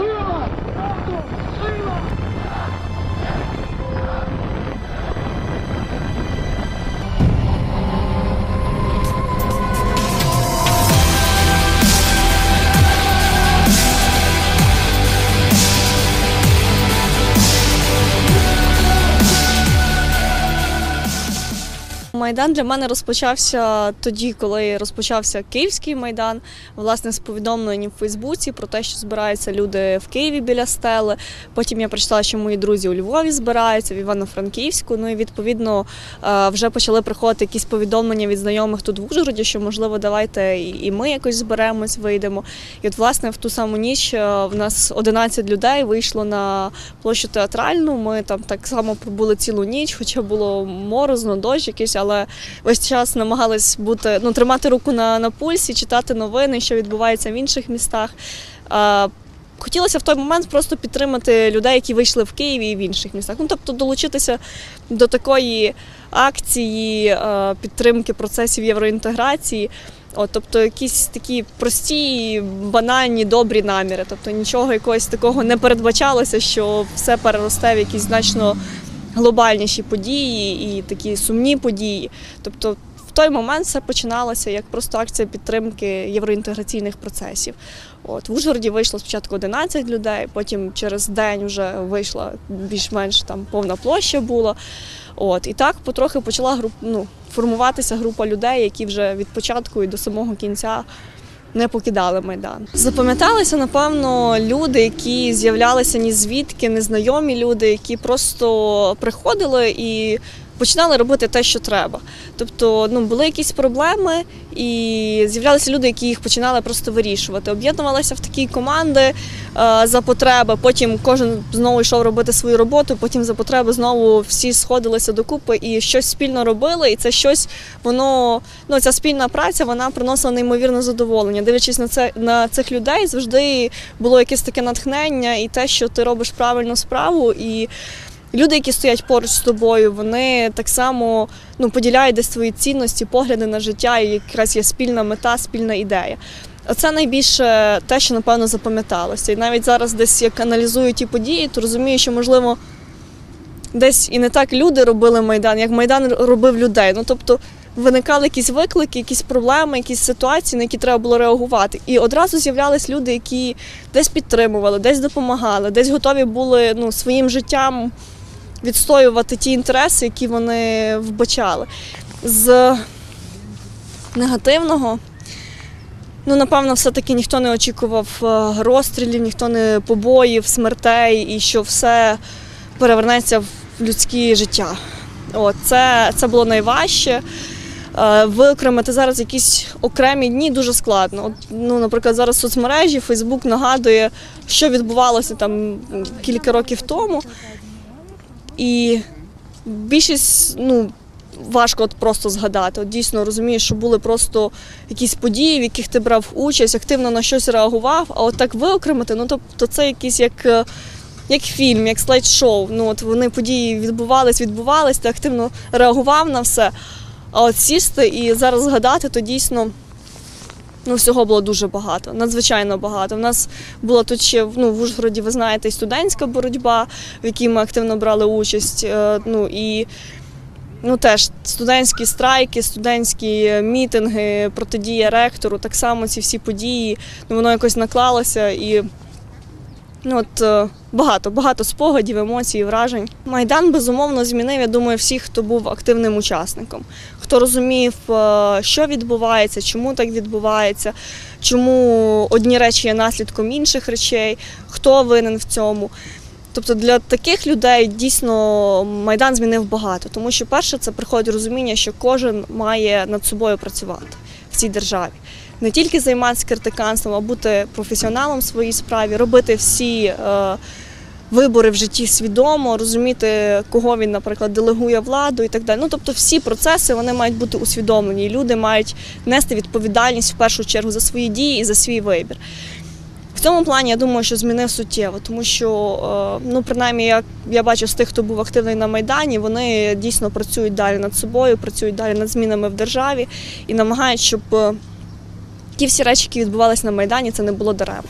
富山京都水は。Майдан для мене розпочався тоді, коли розпочався Київський майдан. Власне, з повідомлень в Фейсбуці про те, що збираються люди в Києві біля стели. Потім я прочитала, що мої друзі у Львові збираються, в Івано-Франківську. Ну і відповідно е, вже почали приходити якісь повідомлення від знайомих тут в Ужгороді, що можливо давайте і і ми якось зберемось, вийдемо. І от, власне, в ту саму ніч е, в нас 11 людей вийшло на площу театральну. Ми там так само пробули цілу ніч, хоча було морозно, дощ якийсь, але весь час намагались бути ну тримати руку на, на пульсі, читати новини, що відбувається в інших містах. Е, Хотілося в той момент просто підтримати людей, які вийшли в Києві і в інших містах. Ну тобто долучитися до такої акції підтримки процесів євроінтеграції. От, тобто якісь такі прості, банальні, добрі наміри. Тобто нічого якогось такого не передбачалося, що все переросте в якісь значно глобальніші події і такі сумні події. Тобто в той момент все починалося як просто акція підтримки євроінтеграційних процесів. От в Ужгороді вийшло спочатку 11 людей, потім через день вже вийшла більш-менш там повна площа була. От і так потрохи почала груп, ну, формуватися група людей, які вже від початку і до самого кінця не покидали майдан. Запам'яталися, напевно, люди, які з'являлися ні звідки, незнайомі люди, які просто приходили і починали робити те, що треба. Тобто, ну були якісь проблеми, і з'являлися люди, які їх починали просто вирішувати. Об'єднувалися в такі команди е, за потреби. Потім кожен знову йшов робити свою роботу. Потім за потреби знову всі сходилися докупи і щось спільно робили. І це щось воно ну ця спільна праця вона приносила неймовірне задоволення. Дивлячись на це на цих людей, завжди було якесь таке натхнення і те, що ти робиш правильну справу і. Люди, які стоять поруч з тобою, вони так само ну, поділяють десь свої цінності, погляди на життя, і якраз є спільна мета, спільна ідея. Оце найбільше те, що напевно запам'яталося. І навіть зараз десь як аналізую ті події, то розумію, що можливо десь і не так люди робили майдан, як майдан робив людей. Ну тобто виникали якісь виклики, якісь проблеми, якісь ситуації, на які треба було реагувати. І одразу з'являлись люди, які десь підтримували, десь допомагали, десь готові були ну, своїм життям відстоювати ті інтереси, які вони вбачали. З негативного, ну, напевно, все-таки ніхто не очікував е, розстрілів, ніхто не побоїв, смертей і що все перевернеться в людське життя. От, це, це було найважче. Е, Виокремити зараз якісь окремі дні дуже складно. От, ну, наприклад, зараз соцмережі, Фейсбук нагадує, що відбувалося там кілька років тому. І більшість, ну, важко от просто згадати. От дійсно розумієш, що були просто якісь події, в яких ти брав участь, активно на щось реагував, а от так виокремити, ну тобто це якийсь як. е, Як фільм, як слайд-шоу. Ну от вони події відбувались, відбувались, ти активно реагував на все. А от сісти і зараз згадати, то дійсно ну, всього було дуже багато, надзвичайно багато. У нас була тут ще ну, в Ужгороді, ви знаєте, студентська боротьба, в якій ми активно брали участь. Е, Ну і ну, теж студентські страйки, студентські мітинги, протидія ректору, так само ці всі події, ну, воно якось наклалося і. Ну, от е, багато, багато спогадів, емоцій, вражень. Майдан безумовно змінив, я думаю, всіх, хто був активним учасником, хто розумів, е, що відбувається, чому так відбувається, чому одні речі є наслідком інших речей, хто винен в цьому. Тобто для таких людей дійсно майдан змінив багато, тому що перше це приходить розуміння, що кожен має над собою працювати цій державі. Не тільки займатися критиканством, а бути професіоналом в своїй справі, робити всі е, вибори в житті свідомо, розуміти, кого він, наприклад, делегує владу і так далі. Ну тобто, всі процеси вони мають бути усвідомлені, люди мають нести відповідальність в першу чергу за свої дії і за свій вибір. В цьому плані я думаю, що змінив суттєво, тому що е, ну принаймні я, я бачу з тих, хто був активний на майдані, вони дійсно працюють далі над собою, працюють далі над змінами в державі і намагають, щоб е, ті всі речі, які відбувалися на майдані, це не було даремно.